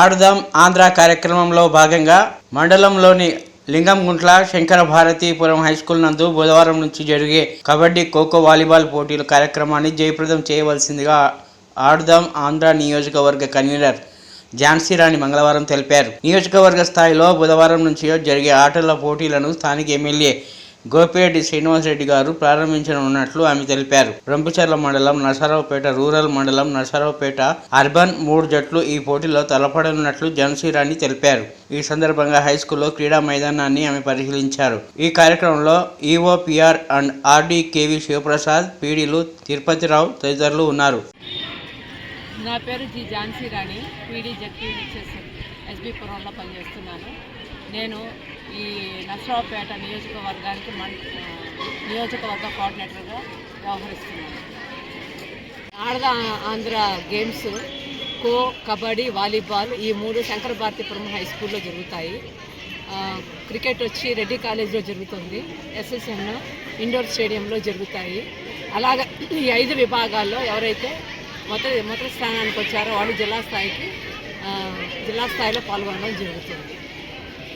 ఆడుదాం ఆంధ్ర కార్యక్రమంలో భాగంగా మండలంలోని లింగంగుంట్ల శంకర భారతీపురం హై స్కూల్ నందు బుధవారం నుంచి జరిగే కబడ్డీ ఖోఖో వాలీబాల్ పోటీల కార్యక్రమాన్ని జయప్రదం చేయవలసిందిగా ఆడుదాం ఆంధ్ర నియోజకవర్గ కన్వీనర్ ఝాన్సీ రాణి మంగళవారం తెలిపారు. నియోజకవర్గ స్థాయిలో బుధవారం నుంచి జరిగే ఆటల పోటీలను స్థానిక ఎమ్మెల్యే గోపిరెడ్డి శ్రీనివాసరెడ్డి గారు ప్రారంభించనున్నట్లు ఆమె తెలిపారు. రంపుచర్ల మండలం నరసరావుపేట రూరల్ మండలం నరసరావుపేట అర్బన్ మూడు జట్లు ఈ పోటీలో తలపడనున్నట్లు జనశ్రీరాణి తెలిపారు. ఈ సందర్భంగా హైస్కూల్లో క్రీడా మైదానాన్ని ఆమె పరిశీలించారు. ఈ కార్యక్రమంలో EOPR and RD KV Sivaprasad పీడీలు Tirupathirao తదితరులు ఉన్నారు. నా పేరు G Jhansi Rani PD ZP SB పురంలో పనిచేస్తున్నాను. నేను ఈ నర్సరావుపేట నియోజకవర్గానికి మన్ నియోజకవర్గ కోఆర్డినేటర్గా వ్యవహరిస్తున్నాను. ఆడద ఆంధ్ర గేమ్స్ ఖో కబడ్డీ వాలీబాల్ ఈ మూడు శంకర భారతీపురం హై స్కూల్లో జరుగుతాయి. క్రికెట్ వచ్చి రెడ్డి కాలేజ్లో జరుగుతుంది. ఎస్ఎస్ఎన్ ఇండోర్ స్టేడియంలో జరుగుతాయి. అలాగే ఈ ఐదు విభాగాల్లో ఎవరైతే మొదటి మొదటి స్థానానికి వచ్చారో వాళ్ళు జిల్లా స్థాయికి జిల్లా స్థాయిలో పాల్గొనడం జరుగుతుంది.